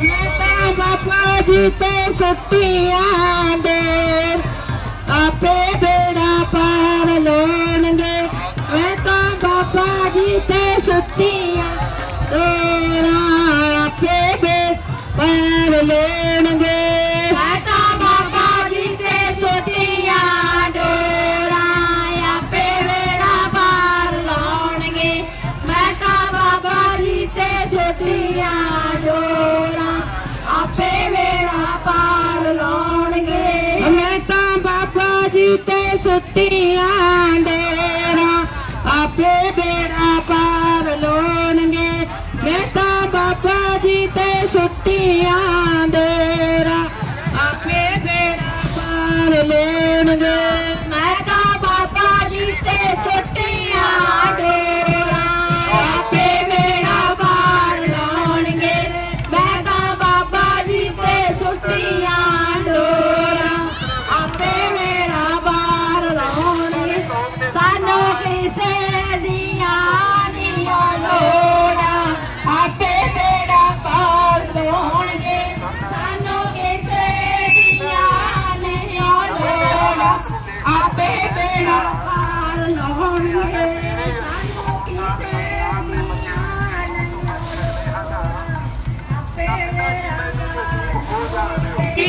ਤਾਂ ਬਾਬਾ ਜੀ ਤੇ ਸੁੱਟੀਆਂ ਦੇ ਆਪੇ ਬੇੜਾ ਪਾਰ ਲੋਣਗੇ ਮੈਂ ਤਾਂ ਬਾਬਾ ਜੀ ਤੇ ਸੁੱਟੀਆਂ ਤੋਰਾ ਆਪੇ ਬੇੜਾ ਪਾਰ ਲੋਣਗੇ ਜੀ ਸੁੱਟੀਆਂ ਡੇਰਾ ਆਪੇ ਬੇੜਾ ਪਾਰ ਲਾਉਣਗੇ। ਮੈਂ ਤਾਂ ਬਾਬਾ ਜੀ ਤੇ ਸੁੱਤੀਆਂ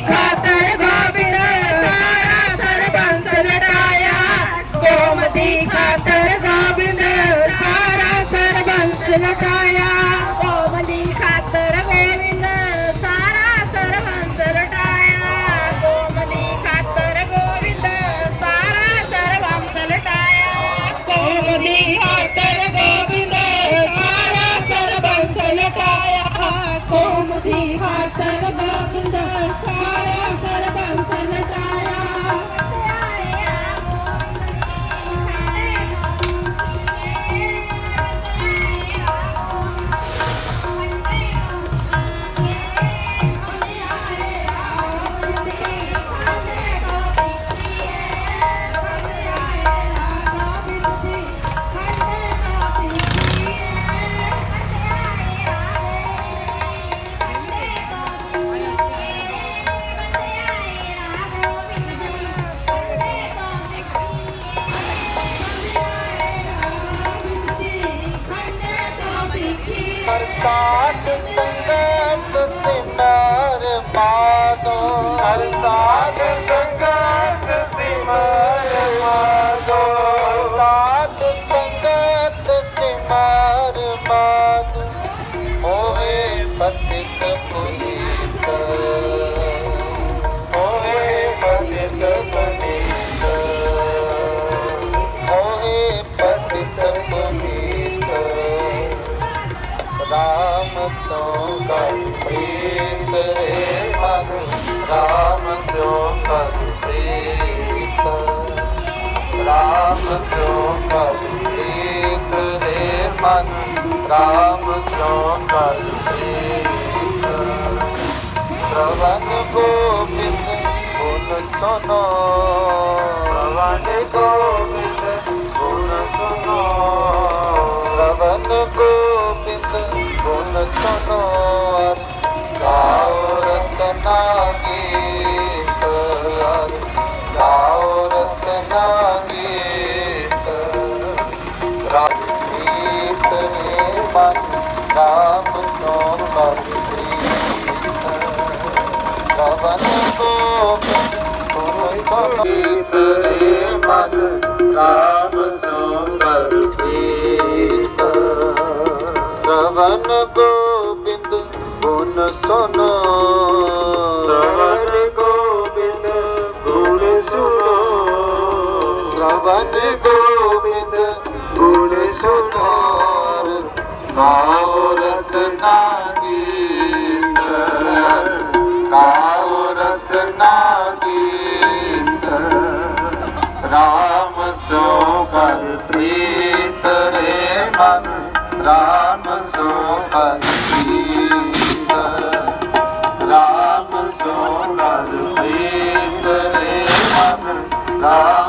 ਦੀ ਪਤਿਤ ਪੁਨੀਤ ਹੋਵੇ ਪਤਿਤ ਪੁਨੀਤ ਹੋਵੇ ਪਤਿਤ ਪੁਨੀਤ ਰਾਮ ਤੋਂ ਕਰ ਪ੍ਰੀਤ ਰੇ ਮਨ ਰਾਮ ਤੋਂ ਕਰ ਪ੍ਰੀਤ ਰਾਮ ਤੋਂ ਕਰ ਪ੍ਰੀਤ ਰੇ ਮਨ ਰਾਮ ਤੋਂ ਕਰ ਪ੍ਰੀਤ ਗੁਣ ਸਵਨ ਗੋਬਿੰਦ ਗੁਣ ਸੁਨੋ ਸਵਨ ਗੋਬਿੰਦ ਗੁਣ ਸੁਨੋ ਸਵਨ ਗੋਬਿੰਦ ਗੁਣ ਸੁਨੋ ਗਾਓ ਰਸਨਾ ਗੀਤ ਗਾਓ ਰਸਨਾ ਗੀਤ ਰਾਮ ਸੋ ਕਰ ਪ੍ਰੀਤ ਰੇ ਮਨ। ਰਾਮ ਰਾਮ ਸੋ ਕਰ ਪ੍ਰੀਤ ਰੇ ਮਨ ਰਾਮ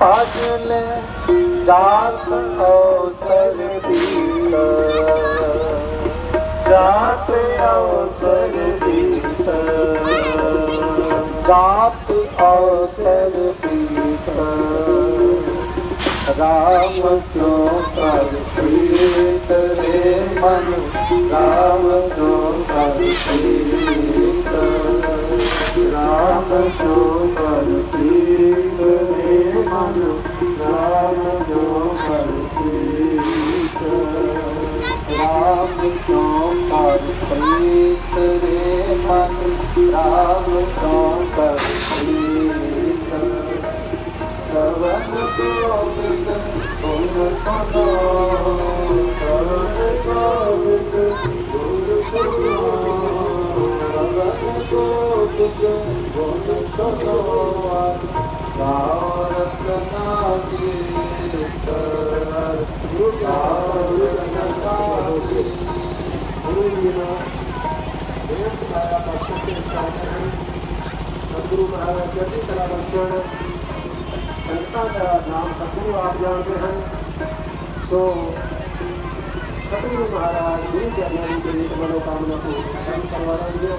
ਰਾਮ ਭਜ ਲੈ ਜਾਤ ਅਵਸਰ ਦੀਤ ਜਾਤ ਅਵਸਰ ਦੀਤ ਜਾਤ ਅਵਸਰ ਦੀਤ ਰਾਮ ਸੋ ਕਰ ਪ੍ਰੀਤ ਰੇ ਮਨ। ਰਾਮ ਸੋ ਕਰ ਪ੍ਰੀਤ ਰਾਮ ਸੋ ਕਰ ਪ੍ਰੀਤ ਰੇ ਮਨ ਰਾਮ ਸੋ ਕਰ ਪ੍ਰੀਤ ਰਾਮ ਸੋ ਕਰ ਪ੍ਰੀਤ ਰੇ ਮਨ ਰਾਮ ਸੋ ਕਰ ਪ੍ਰੀਤ ਸਵਨ ਗੋਬਿੰਦ ਗੁਰ ਸਦੋ ਸਵਨ ਗੋਬਿੰਦ ਗੁਰ ਸਦੋ ਸਵਨ ਗੋਬਿੰਦ ਗੁਰ ਸਦੋ ਗਾਵ ਸਤਿਗੁਰੂ ਮਹਾਰਾਜ ਜੀ ਕਲਾ ਬਖਸ਼ਣ ਸੰਤਾਂ ਦਾ ਨਾਮ ਸਤਿਗੁਰੂ ਆਪ ਜਾਣਦੇ ਹਨ ਸੋ ਸਤਿਗੁਰੂ ਮਹਾਰਾਜ ਗੁਰੂ ਨਾਮ ਦੀ ਗਰੀਬ ਮਨੋ ਕਾਮਨਾ ਪੂਰੀ ਕਰਨ ਪਰਿਵਾਰਾਂ ਦੀ ਔਰ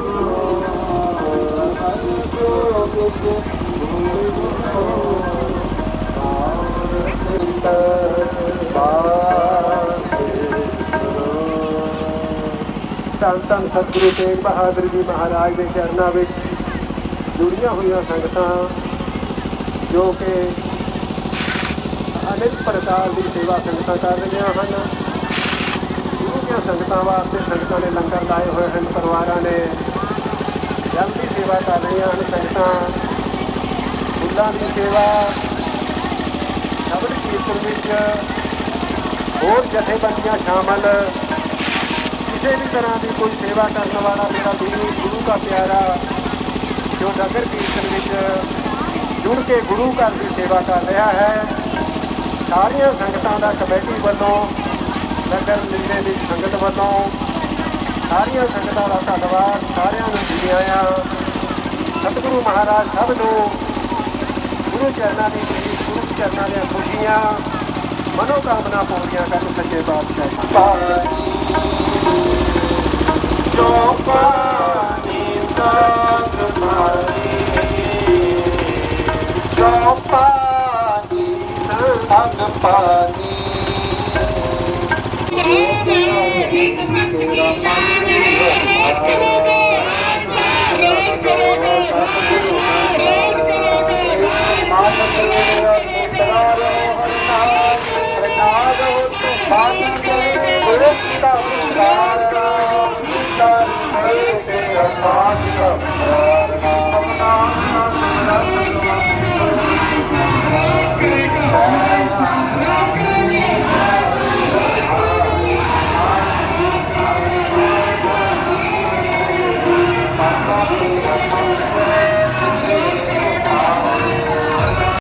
ਧੰਨ ਧੰਨ ਸਤਿਗੁਰੂ ਤੇਗ ਬਹਾਦਰ ਜੀ ਮਹਾਰਾਜ ਦੇ ਚਰਨਾਂ ਵਿੱਚ ਜੁੜੀਆਂ ਹੋਈਆਂ ਸੰਗਤਾਂ, ਜੋ ਕਿ ਅਨੇਕ ਪ੍ਰਕਾਰ ਦੀ ਸੇਵਾ ਸੰਗਤਾਂ ਕਰ ਰਹੀਆਂ ਹਨ। ਗੁਰੂ ਦੀਆਂ ਸੰਗਤਾਂ ਵਾਸਤੇ ਸੰਗਤਾਂ ਨੇ ਲੰਗਰ ਲਾਏ ਹੋਏ ਹਨ, ਪਰਿਵਾਰਾਂ ਨੇ ਜਲ ਸੇਵਾ ਕਰ ਰਹੀਆਂ ਹਨ, ਸੰਗਤਾਂ। ਫੁੱਲਾਂ ਦੀ ਸੇਵਾ ਸ਼ਬਦ ਕੀਰਤਨ ਵਿੱਚ ਹੋਰ ਜਥੇਬੰਦੀਆਂ ਸ਼ਾਮਲ। ਕਿਸੇ ਵੀ ਤਰ੍ਹਾਂ ਦੀ ਕੋਈ ਸੇਵਾ ਕਰਨ ਵਾਲਾ ਮੇਰਾ ਗੁਰੂ ਗੁਰੂ ਦਾ ਪਿਆਰਾ ਜੋ ਨਗਰ ਕੀਰਤਨ ਵਿੱਚ ਜੁੜ ਕੇ ਗੁਰੂ ਘਰ ਦੀ ਸੇਵਾ ਕਰ ਰਿਹਾ ਹੈ, ਸਾਰੀਆਂ ਸੰਗਤਾਂ ਦਾ ਕਮੇਟੀ ਵੱਲੋਂ, ਨਗਰ ਨਿਗਮ ਦੀ ਸੰਗਤ ਵੱਲੋਂ ਸਾਰੀਆਂ ਸੰਗਤਾਂ ਦਾ ਧੰਨਵਾਦ, ਸਾਰਿਆਂ ਨੂੰ ਜੀ ਆਇਆਂ। ਸਤਿਗੁਰੂ ਮਹਾਰਾਜ ਸਭ ਨੂੰ ਗੁਰੂ ਚਰਨਾਂ ਦੀ ਗੁਰੂ ਚਰਨਾਂ ਦੀਆਂ ਖੁਸ਼ੀਆਂ ਮਨੋ ਕਾਮਨਾ ਪੂਰੀਆਂ ਕਰਨ ਸੱਚੇ ਬਾਦਸ਼ਾਹ ਪਾਣੀ ਜੋ ਪਾਣੀ ਸੰਗ ਮਾਰੀ ਜੋ ਪਾਣੀ ਸੰਗ ਪਾਣੀ ਤੇਰਾ Thank you.